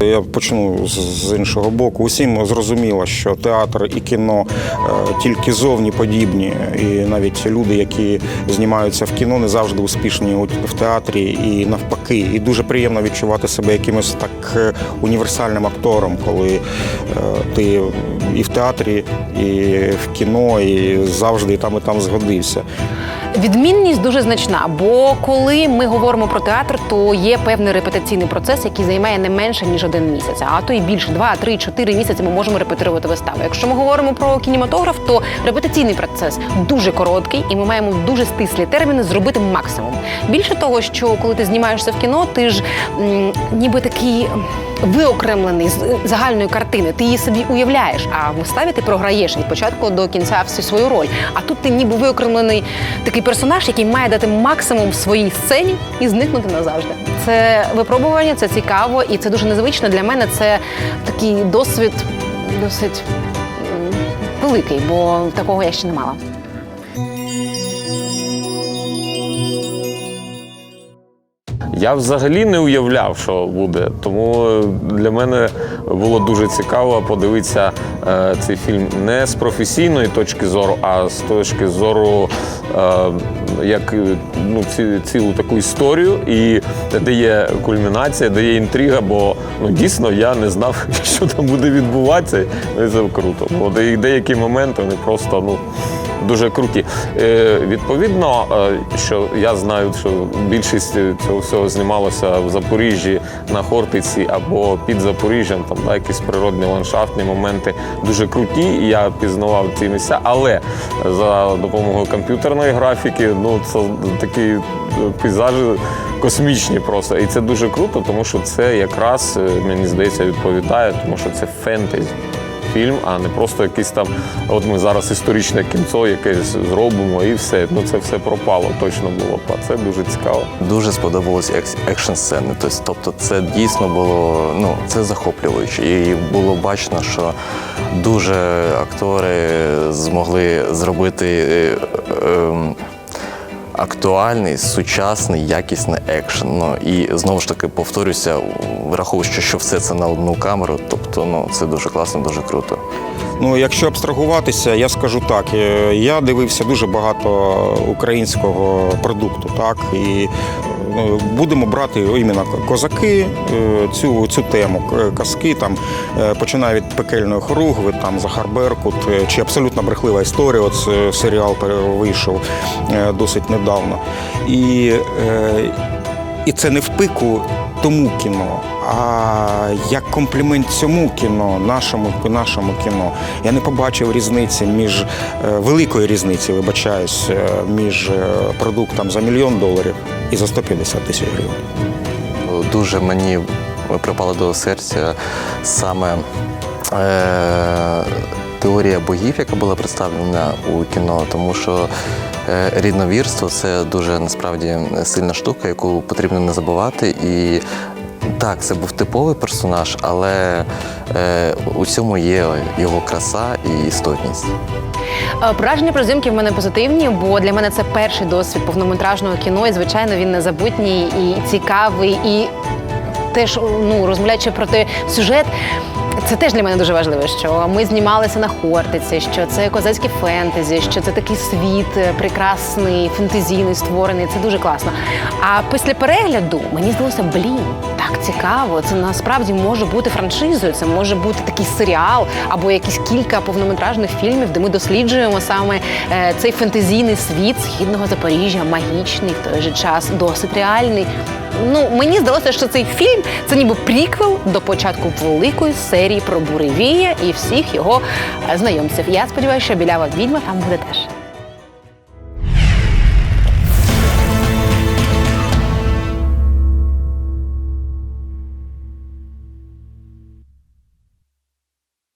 я почну з, іншого боку. Усім зрозуміло, що театр і кіно е, тільки зовні подібні, і навіть люди, які знімаються в кіно, не завжди успішні в театрі і навпаки. І дуже приємно відчувати себе якимось так е, універсальним актором, коли е, ти і в театрі, і в кіно, і завжди і там, і там згодився. Відмінність дуже значна, бо коли ми говоримо про театр, то є певний репетиційний процес, який займає не менше ніж один місяць, а то й більше два, три, чотири місяці ми можемо репетирувати виставу. Якщо ми говоримо про кінематограф, то репетиційний процес дуже короткий, і ми маємо дуже стислі терміни зробити максимум. Більше того, що коли ти знімаєшся в кіно, ти ж м, ніби такий виокремлений з загальної картини. Ти її собі уявляєш, а в виставі ти програєш від початку до кінця всю свою роль. А тут ти ніби виокремлений такий персонаж, який має дати максимум в своїй сцені і зникнути назавжди. Це випробування, це цікаво і це дуже незвично. Для мене це такий досвід досить великий, бо такого я ще не мала. Я взагалі не уявляв, що буде. Тому е, для мене було дуже цікаво подивитися е, цей фільм не з професійної точки зору, а з точки зору е, як е, ну, ці, цілу таку історію, і де є кульмінація, де є інтрига, бо ну дійсно я не знав, що там буде відбуватися. Це круто. Бо де- деякі моменти вони просто ну. Дуже круті. Е, відповідно, е, що я знаю, що більшість цього всього знімалося в Запоріжжі на Хортиці або під Запоріжжям, там да, якісь природні ландшафтні моменти дуже круті. і Я пізнавав ці місця, але за допомогою комп'ютерної графіки, ну це такі е, пейзажі космічні просто. І це дуже круто, тому що це якраз е, мені здається відповідає, тому що це фентезі фільм, а не просто якийсь там. От ми зараз історичне кінцо якесь зробимо і все. Ну це все пропало, точно було. б. А це дуже цікаво. Дуже сподобалось екшн сцени. Тобто це дійсно було ну це захоплююче. І було бачно, що дуже актори змогли зробити. е, ем, Актуальний, сучасний, якісний екшен. Ну і знову ж таки повторюся, враховуючи, що все це на одну камеру. Тобто, ну це дуже класно, дуже круто. Ну, якщо абстрагуватися, я скажу так. е, Я дивився дуже багато українського продукту, так і будемо брати іменно козаки, е, цю, цю тему, казки, там е, починає від пекельної хоругви, там Захар Беркут, е, чи абсолютно брехлива історія. От серіал вийшов досить недавно. І, і це не в пику тому кіно, а як комплімент цьому кіно, нашому, нашому кіно. Я не побачив різниці між великої різниці, вибачаюсь, між продуктом за мільйон доларів і за 150 тисяч гривень. Дуже мені припало до серця саме е, теорія богів, яка була представлена у кіно, тому що е, рідновірство це дуже насправді сильна штука, яку потрібно не забувати. І так, це був типовий персонаж, але е, у цьому є його краса і істотність. Е, Враження про зйомки в мене позитивні, бо для мене це перший досвід повнометражного кіно, і звичайно він незабутній і цікавий, і теж ну розмовляючи про той сюжет. Це теж для мене дуже важливо, що ми знімалися на Хортиці, що це козацьке фентезі, що це такий світ е, прекрасний, фентезійний, створений. Це дуже класно. А після перегляду мені здалося, блін, так цікаво. Це насправді може бути франшизою, це може бути такий серіал або якісь кілька повнометражних фільмів, де ми досліджуємо саме е, цей фентезійний світ східного Запоріжжя, магічний в той же час, досить реальний. Ну, мені здалося, що цей фільм це ніби приквел до початку великої серії про Буревія і всіх його е, знайомців. Я сподіваюся, що білява відьма там буде теж.